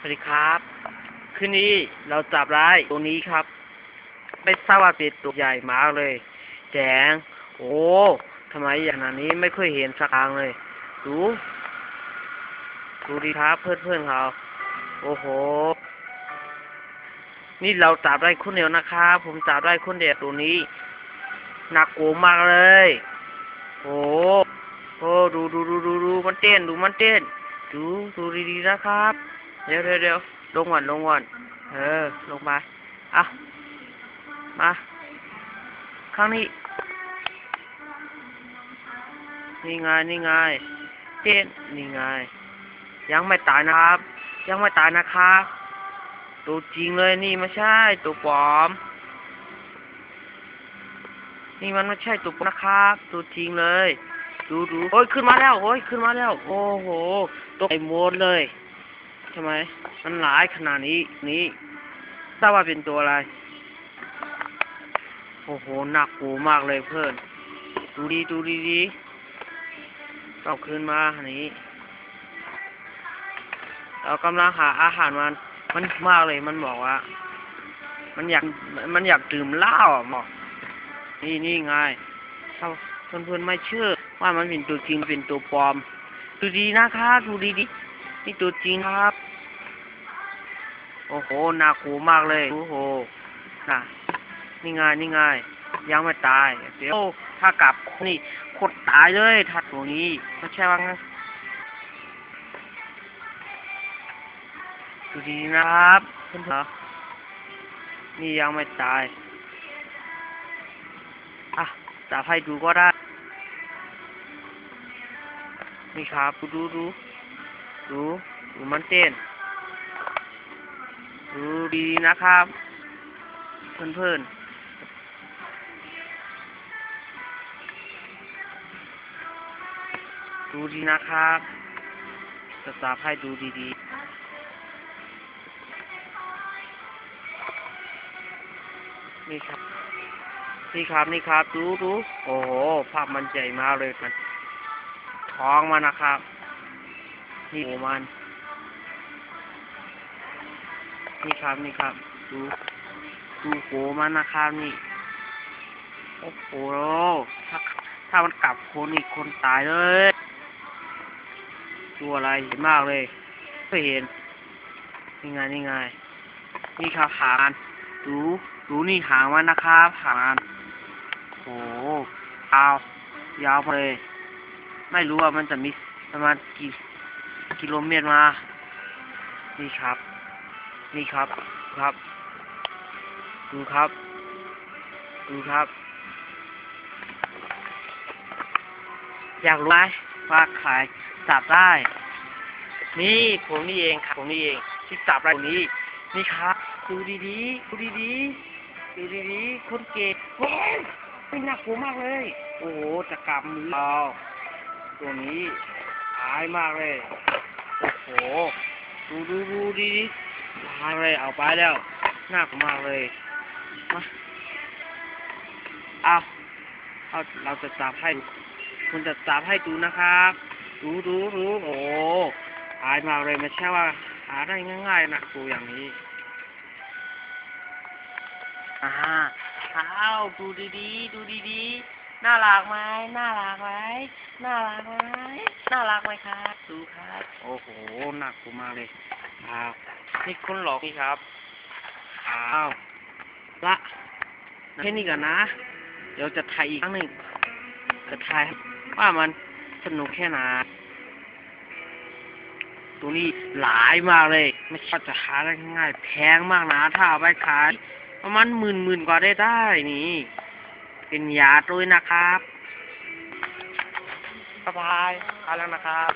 สวัสดีครับ คืนนี้เราจับได้ตัวนี้ครับ ไม่ทราบว่าเป็นตัวใหญ่มากเลย แจง โอ้ทำไมอย่างนั้นนี้ไม่เคยเห็นสักครั้งเลย ดู ดูดีครับเพื่อนเพื่อนเขาโอ้โห นี่เราจับได้คนเดียวนะครับ ผมจับได้คนเดียวตัวนี้หนักโกมากเลย โอ้โอ้ดูดูดูดูดูมันเต้น ดูมันเต้น ดูดูดีๆนะครับ เดี๋ยวเดี๋ยวเดี๋ยวลงก่อนลงก่อนเออ ลงมาอะมาข้างนี้ นี่ไงนี่ไงเต้นนี่ไง ยังไม่ตายนะครับ ยังไม่ตายนะครับตัวจริงเลยนี่ไม่ใช่ตัวปลอม นี่มันไม่ใช่ตัวปลอมนะครับตัวจริงเลย ดูดูโอ้ยขึ้นมาแล้วโอ้ยขึ้นมาแล้ว โอ้โหตัวไอ้โมดเลย ช่ไหมมันหลายขนาดนี้นี้ทราบว่าเป็นตัวอะไร โอ้โหหนักหูมากเลยเพื่อน ดูดีดูดีดีเอาขึ้นมาอันนี้ เรากำลังหาอาหารมัน มันมากเลยมันบอกว่า มันอยากมันอยากดื่มเหล้าอะบอกนี่นี่ไงถ้าเพื่อนๆไม่เชื่อ ว่ามันเป็นตัวจริงเป็นตัวปลอม ดูดีนะครับ ดูดีดีนี่ตัวจริงครับ โอ้โหน่ากลัวมากเลย โอ้โหน่ะนี่ไงนี่ไงยังไม่ตาย เดี๋ยวถ้ากลับนี่โคตรตายเลยถ้าตัวนี้ไม่ใช่ว่างั้นดูดีนะครับเพื่อนๆนี่ยังไม่ตาย อะจับให้ดูก็ได้ นี่ครับ ดูดูดูดูมันเต้น ดูดีนะครับ เพื่อนๆดูดีนะครับจะจับให้ดูดีๆ นี่ครับ นี่ครับ นี่ครับ ดูดูโอ้โห ภาพมันใหญ่มากเลยมัน ท้องมันนะครับ นี่มัน นี่ครับนี่ครับ ดูดูโหมันนะครับนี่โอ้โหถ้าถ้ามันกลับคนอีกคนตายเลยตัวอะไรเห็นมากเลยไม่เห็นนี่ไงนี่ไงนี่ครับหางดูดูนี่หางมันนะครับหางโอ้โหยาวยาวเลย ไม่รู้ว่ามันจะมีประมาณกี่กิโลเมตรมา นี่ครับ นี่ครับครับ ดูครับ ดูครับ อยากรู้ไหมว่าใครจับได้ นี่ผมนี่เองครับผมนี่เองที่จับได้ตรนี้นี่ครับดูดีๆดูดีๆดูดีๆคนเก่งโอ้ยไม่น่ากลัวมากเลย โอ้โหจะกลับมือเราตัวนี้หายมากเลย โอ้โห ดูดูดูดี หาเลยเอาไปแล้วหน่ากมากเลยมาเอาเอาเราจะจับให้คุณจะจับให้ดูนะครับดูดูดูโอ้หายมากเลยไม่ใช่ว่า หาได้ง่ายๆนะดูอย่างนี้อ่าเอ้าดูดีๆดูดีๆน่ารักไหมน่ารักไหมน่ารักไหมน่ารักไหมครับดูครับ โอ้โหหนักกูมากเลยอ้าว นี่คนหลอกนี่ครับ อ้าว ละแค่นี้ก่อนนะ เดี๋ยวจะถ่ายอีกครั้งหนึ่งจะถ่ายว่ามันสนุกแค่ไหนตัวนี้หลายมากเลย ไม่ใช่ว่าจะหาได้ง่ายๆแพงมากนะ ถ้าเอาไปขาย ประมาณหมื่นหมื่นกว่าได้ได้นี่ เป็นยาด้วยนะครับสบายไปแล้วนะครับ